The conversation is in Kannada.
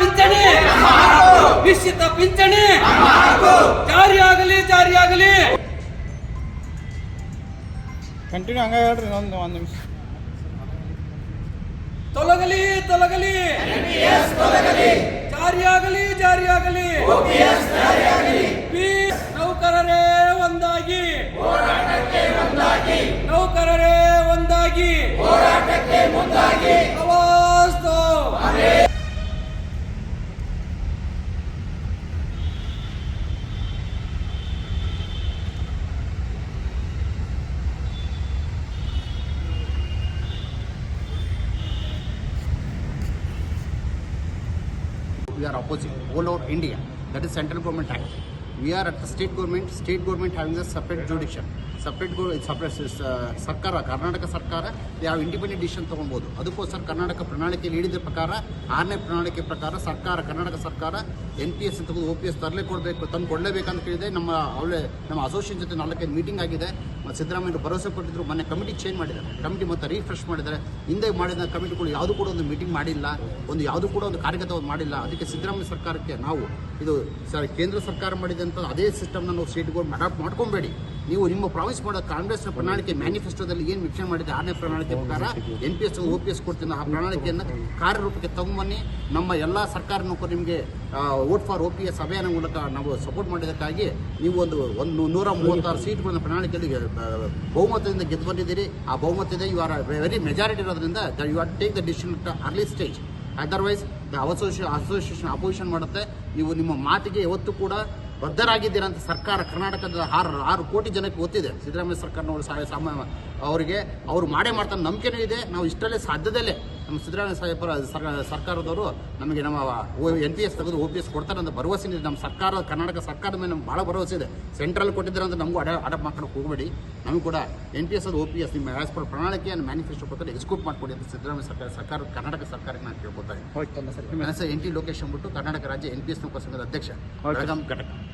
ಪಿಂಚಣಿ. ನಿಶ್ಚಿತ ಪಿಂಚಣಿ. ಜಾರಿಯಾಗಲಿ ಜಾರಿಯಾಗಲಿ ಕಂಟಿನ್ಯೂ ಹಂಗ ಹೇಳ್ರಿ ಒಂದು ಒಂದು ನಿಮಿಷ. ತೊಲಗಲಿ ತೊಲಗಲಿ. ಜಾರಿಯಾಗಲಿ ಜಾರಿಯಾಗಲಿ we are opposing all over India. That is central government act. We are at the state government, state government having a separate jurisdiction. Separate separate ಸರ್ಕಾರ ಕರ್ನಾಟಕ ಸರ್ಕಾರ ಯಾವ ಇಂಡಿಪೆಂಡೆಂಟ್ ಡಿಸಿಷನ್ ತೊಗೊಬೋದು ಅದಕ್ಕೋಸ್ಕರ ಕರ್ನಾಟಕ ಪ್ರಣಾಳಿಕೆಯಲ್ಲಿ ಹೇಳಿದ ಪ್ರಕಾರ ಆರನೇ ಪ್ರಣಾಳಿಕೆ ಪ್ರಕಾರ ಸರ್ಕಾರ ಕರ್ನಾಟಕ ಸರ್ಕಾರ ಎನ್ ಪಿ ಎಸ್ ತೆಗೆದು ಒ ಪಿ ಎಸ್ ತರಲೇ ಕೊಡಬೇಕು ತಂದು ಕೊಡಲೇಬೇಕಂತ ಕೇಳಿದೆ ನಮ್ಮ ಅವಳೆ ನಮ್ಮ ಅಸೋಸಿಯೇಷನ್ ಜೊತೆ ನಾಲ್ಕೈದು ಮೀಟಿಂಗ್ ಆಗಿದೆ. ಮತ್ತು ಸಿದ್ದರಾಮಯ್ಯ ಭರವಸೆ ಕೊಟ್ಟಿದ್ರು. ಮೊನ್ನೆ ಕಮಿಟಿ ಚೇಂಜ್ ಮಾಡಿದ್ದಾರೆ. ಕಮಿಟಿ ಮತ್ತೆ ರೀಫ್ರೆಶ್ ಮಾಡಿದ್ದಾರೆ. ಹಿಂದೆ ಮಾಡಿದ ಕಮಿಟಿಗಳು ಯಾವುದು ಕೂಡ ಒಂದು ಮೀಟಿಂಗ್ ಮಾಡಿಲ್ಲ. ಒಂದು ಯಾವುದು ಕೂಡ ಒಂದು ಕಾರ್ಯಗತ ಮಾಡಿಲ್ಲ. ಅದಕ್ಕೆ ಸಿದ್ದರಾಮಯ್ಯ ಸರ್ಕಾರಕ್ಕೆ ನಾವು ಇದು ಸರ್ ಕೇಂದ್ರ ಸರ್ಕಾರ ಮಾಡಿದಂಥ ಅದೇ ಸಿಸ್ಟಮ್ನ ನಾವು ಸೀಟ್ಗಳು ಅಡಾಪ್ಟ್ ಮಾಡ್ಕೊಬೇಡಿ. ನೀವು ನಿಮ್ಮ ಪ್ರಾಮಿಸ್ ಮಾಡೋ ಕಾಂಗ್ರೆಸ್ನ ಪ್ರಣಾಳಿಕೆ ಮ್ಯಾನಿಫೆಸ್ಟೋದಲ್ಲಿ ಏನು ವೀಕ್ಷಣೆ ಮಾಡಿದೆ, ಆರನೇ ಪ್ರಣಾಳಿಕೆ ಪ್ರಕಾರ N P S O P S ಕೊಡ್ತೀನಿ, ಆ ಪ್ರಣಾಳಿಕೆಯನ್ನು ಕಾರ್ಯರೂಪಕ್ಕೆ ತಗೊಂಬನ್ನಿ ನಮ್ಮ ಎಲ್ಲ ಸರ್ಕಾರ ನೌಕರು ನಿಮಗೆ vote for O P S ಅಭಿಯಾನ ಮೂಲಕ ನಾವು ಸಪೋರ್ಟ್ ಮಾಡಿದ್ದಕ್ಕಾಗಿ ನೀವು ಒಂದು ಒಂದು ನೂರ ಮೂವತ್ತಾರು ಸೀಟ್ಗಳನ್ನ ಪ್ರಣಾಳಿಕೆಯಲ್ಲಿ ಬಹುಮತದಿಂದ ಗೆದ್ದು ಬಂದಿದ್ದೀರಿ. ಆ ಬಹುಮತದ ಯು ಆರ್ ವೆರಿ ಮೆಜಾರಿಟಿ ಇರೋದ್ರಿಂದ you are take the decision early stage otherwise the ಅಸೋಸಿಯೇ association opposition ಮಾಡುತ್ತೆ. ನೀವು ನಿಮ್ಮ ಮಾತಿಗೆ ಯಾವತ್ತೂ ಕೂಡ ಬದ್ಧರಾಗಿದ್ದೀರಾ ಅಂತ ಸರ್ಕಾರ ಕರ್ನಾಟಕದ ಆರು ಆರು ಕೋಟಿ ಜನಕ್ಕೆ ಗೊತ್ತಿದೆ. ಸಿದ್ದರಾಮಯ್ಯ ಸರ್ಕಾರನವರು ಸಹಾಯ ಸಾಮಾನ್ಯ ಅವರಿಗೆ ಅವರು ಮಾಡೇ ಮಾಡ್ತಾರೆ ನಂಬಿಕೆನೂ ಇದೆ. ನಾವು ಇಷ್ಟಲ್ಲೇ ಸಾಧ್ಯದಲ್ಲೇ ನಮ್ಮ ಸಿದ್ದರಾಮಯ್ಯ ಸಾಹೇಬರ ಸರ್- ಸರ್ಕಾರದವರು ನಮಗೆ ನಮ್ಮ ಎನ್ ಪಿ ಎಸ್ ತೆಗೆದು ಓ ಪಿ ಎಸ್ ಕೊಡ್ತಾರೆ ಅಂತ ಭರವಸೆ ಇದೆ ನಮ್ಮ ಸರ್ಕಾರ ಕರ್ನಾಟಕ ಸರ್ಕಾರದ ಮೇಲೆ ನಮ್ಗೆ ಭಾಳ ಭರವಸೆ ಇದೆ. ಸೆಂಟ್ರಲ್ ಕೊಟ್ಟಿದ್ದಾರೆ ಅಂತ ನಮಗೂ ಅಡ ಅಡಪ್ ಮಾಡ್ಕೊಂಡು ಹೋಗಬೇಡಿ. ನಮಗೂ ಕೂಡ ಎನ್ ಪಿ ಎಸ್ ಅದು ಒ ಪಿ ಎಸ್ ನಿಮ್ಮ ಆಸ್ ಪರ್ ಪ್ರಣಾಳಿಕೆಯನ್ನು ಮ್ಯಾನಿಫೆಸ್ಟೋ ಪ್ರಕಾರ ಎಕ್ಸಿಕ್ಯೂಟ್ ಮಾಡಿಕೊಡಿ ಅಂತ ಸಿದ್ದರಾಮಯ್ಯ ಸರ್ಕಾರ ಸರ್ಕಾರ ಕರ್ನಾಟಕ ಸರ್ಕಾರಕ್ಕೆ ನಾನು ಕೇಳ್ಕೊತಾ ಇದ್ದೀನಿ. ಸರ್. ಹೆಸರು ಎನ್ ಟಿ ಲೋಕೇಶ್ ಬಿಟ್ಟು ಕರ್ನಾಟಕ ರಾಜ್ಯ ಎನ್ ಪಿ ಎಸ್ ನೌಕರ ಸಂಘದ ಅಧ್ಯಕ್ಷ. ಬೆಳಗಾಂ ಘಟಕ.